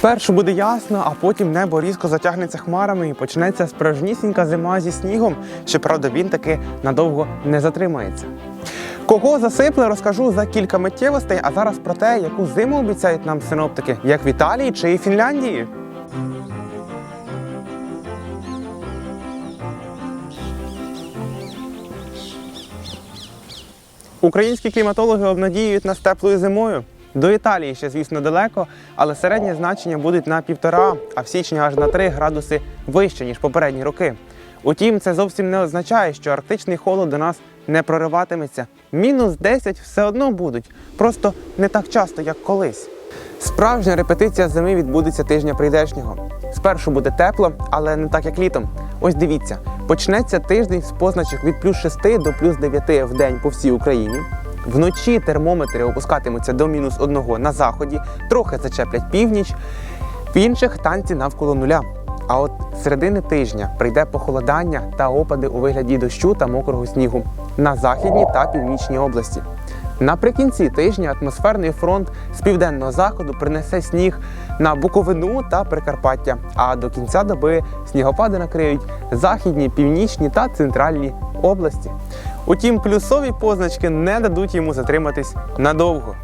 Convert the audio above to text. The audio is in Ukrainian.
Спершу буде ясно, а потім небо різко затягнеться хмарами і почнеться справжнісінька зима зі снігом. Щоправда, він таки надовго не затримається. Кого засипле, розкажу за кілька миттєвостей, а зараз про те, яку зиму обіцяють нам синоптики, як в Італії чи Фінляндії. Українські кліматологи обнадіюють нас теплою зимою. До Італії ще, звісно, далеко, але середнє значення будуть на півтора, а в січні аж на 3 градуси вище, ніж попередні роки. Утім, це зовсім не означає, що арктичний холод до нас не прориватиметься. Мінус 10 все одно будуть, просто не так часто, як колись. Справжня репетиція зими відбудеться тижня прийдешнього. Спершу буде тепло, але не так як літом. Ось дивіться, почнеться тиждень з позначок від плюс 6 до плюс 9 в день по всій Україні. Вночі термометри опускатимуться до мінус 1 на заході, трохи зачеплять північ, в інших танці навколо нуля. А от середини тижня прийде похолодання та опади у вигляді дощу та мокрого снігу на західній та північній області. Наприкінці тижня атмосферний фронт з південного заходу принесе сніг на Буковину та Прикарпаття. А до кінця доби снігопади накриють західні, північні та центральні області. Утім, плюсові позначки не дадуть йому затриматись надовго.